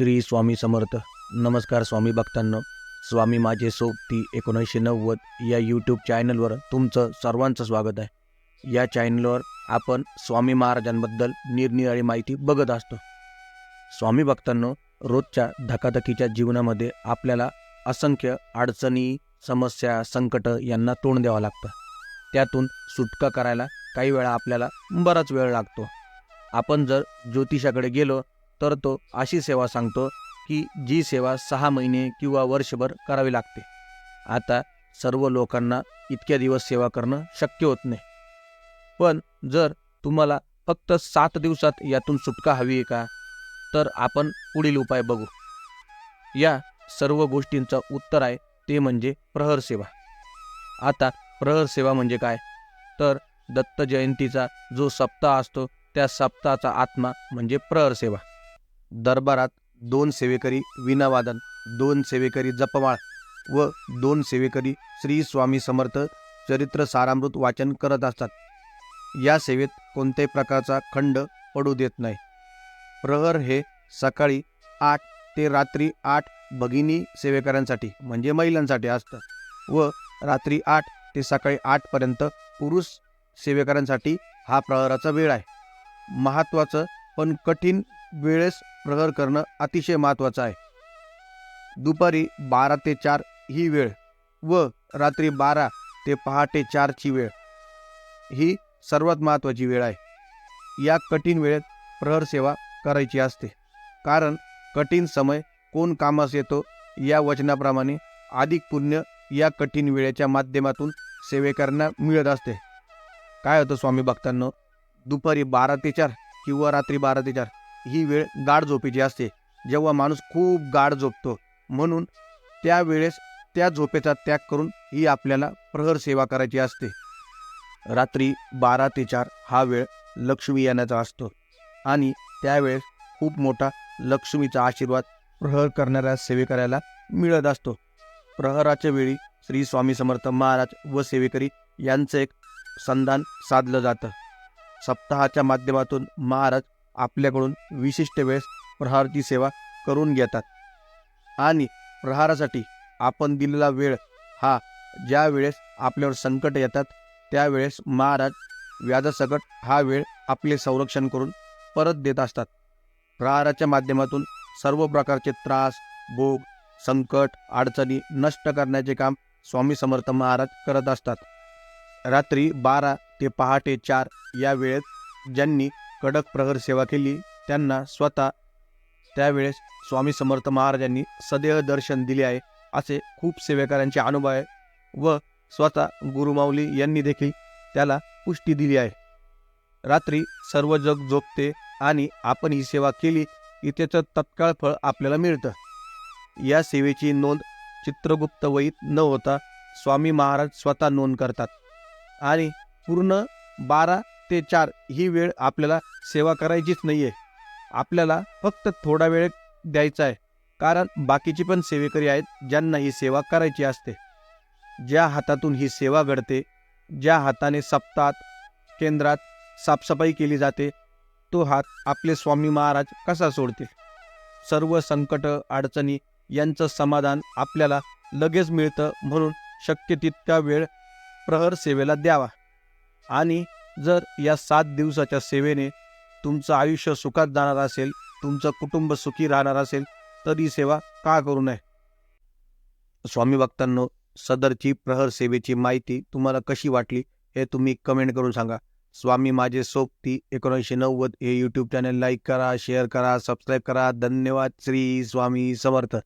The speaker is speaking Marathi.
श्री स्वामी समर्थ. नमस्कार स्वामी भक्तांनो. स्वामी माझे सोबती एकोणीसशे नव्वद या यूट्यूब चॅनलवर तुमचं सर्वांचं स्वागत आहे. या चॅनलवर आपण स्वामी महाराजांबद्दल निरनिराळी माहिती बघत असतो. स्वामी भक्तांनो रोजच्या धकाधकीच्या जीवनामध्ये आपल्याला असंख्य अडचणी समस्या संकट यांना तोंड द्यावं लागतं. त्यातून सुटका करायला काही वेळा आपल्याला बराच वेळ लागतो. आपण जर ज्योतिषाकडे गेलो तर तो अशी सेवा सांगतो की जी सेवा सहा महिने किंवा वर्षभर करावी लागते. आता सर्व लोकांना इतक्या दिवस सेवा करणं शक्य होत नाही. पण जर तुम्हाला फक्त सात दिवसात यातून सुटका हवी आहे का तर आपण पुढील उपाय बघू. या सर्व गोष्टींचं उत्तर आहे ते म्हणजे प्रहर सेवा. आता प्रहर सेवा म्हणजे काय? तर दत्त जयंतीचा जो सप्ताह असतो त्या सप्ताहाचा आत्मा म्हणजे प्रहर सेवा. दरबारात दोन सेवेकरी विनावादन दोन सेवेकरी जपमाळ व दोन सेवेकरी श्री स्वामी समर्थ चरित्र सारामृत वाचन करत असतात. या सेवेत कोणत्याही प्रकारचा खंड पडू देत नाही. प्रहर हे सकाळी आठ ते रात्री आठ भगिनी सेवेकऱ्यांसाठी म्हणजे महिलांसाठी असतं व रात्री आठ ते सकाळी आठपर्यंत पुरुष सेवेकऱ्यांसाठी हा प्रहराचा वेळ आहे. महत्त्वाचं पण कठीण वेळेस प्रहर करणं अतिशय महत्त्वाचं आहे. दुपारी बारा ते चार ही वेळ व रात्री बारा ते पहाटे चारची वेळ ही सर्वात महत्त्वाची वेळ आहे. या कठीण वेळेत प्रहर सेवा करायची असते. कारण कठीण समय कोण कामास येतो या वचनाप्रमाणे अधिक पुण्य या कठीण वेळेच्या माध्यमातून सेवेकरांना मिळत असते. काय होतं स्वामी भक्तांनो? दुपारी बारा ते चार किंवा रात्री बारा ते चार. ही वेळ गाढ झोपेची असते. जेव्हा माणूस खूप गाढ झोपतो. म्हणून त्यावेळेस त्या झोपेचा त्याग करून ही आपल्याला प्रहर सेवा करायची असते. रात्री बारा ते चार हा वेळ लक्ष्मी येण्याचा असतो. आणि त्यावेळेस खूप मोठा लक्ष्मीचा आशीर्वाद प्रहर करणाऱ्या सेवेकऱ्याला मिळत असतो. प्रहराच्या वेळी श्री स्वामी समर्थ महाराज व सेवेकरी यांचं एक संधान साधलं जातं. सप्ताहाच्या माध्यमातून महाराज आपल्याकडून विशिष्ट वेळेस प्रहारची सेवा करून घेतात. आणि प्रहारासाठी आपण दिलेला वेळ हा ज्या वेळेस आपल्यावर संकट येतात त्यावेळेस महाराज व्याजासकट हा वेळ आपले संरक्षण करून परत देत असतात. प्रहाराच्या माध्यमातून सर्व प्रकारचे त्रास भोग संकट अडचणी नष्ट करण्याचे काम स्वामी समर्थ महाराज करत असतात. रात्री बारा ते पहाटे चार या वेळेत ज्यांनी कडक प्रहर सेवा केली त्यांना स्वतः त्यावेळेस स्वामी समर्थ महाराजांनी सदैव दर्शन दिले आहे असे खूप सेवेकरांचे अनुभव आहे व स्वतः गुरुमाऊली यांनी देखील त्याला पुष्टी दिली आहे. रात्री सर्व जग झोपते आणि आपण ही सेवा केली की त्याचं तत्काळ फळ आपल्याला मिळतं. या सेवेची नोंद चित्रगुप्त वहीत न होता स्वामी महाराज स्वतः नोंद करतात. आणि पूर्ण बारा ते चार ही वेळ आपल्याला सेवा करायचीच नाही आहे आपल्याला फक्त थोडा वेळ द्यायचा आहे. कारण बाकीची पण सेवेकरी आहेत ज्यांना ही सेवा करायची असते. ज्या हातातून ही सेवा घडते ज्या हाताने सप्तात केंद्रात साफसफाई केली जाते तो हात आपले स्वामी महाराज कसा सोडतील? सर्व संकट अडचणी यांचं समाधान आपल्याला लगेच मिळतं म्हणून शक्य तितका वेळ प्रहर सेवेला द्यावा. आणि जर या सात दिवसाच्या सेवेने तुमचं आयुष्य सुखात जाणार असेल तुमचं कुटुंब सुखी राहणार असेल तर ही सेवा का करू नये? स्वामी भक्तांनो सदरची प्रहर सेवेची माहिती तुम्हाला कशी वाटली हे तुम्ही कमेंट करून सांगा. स्वामी माझे सोबती एकोणीसशे नव्वद हे यूट्यूब चॅनल लाईक करा शेअर करा सबस्क्राईब करा. धन्यवाद. श्री स्वामी समर्थ.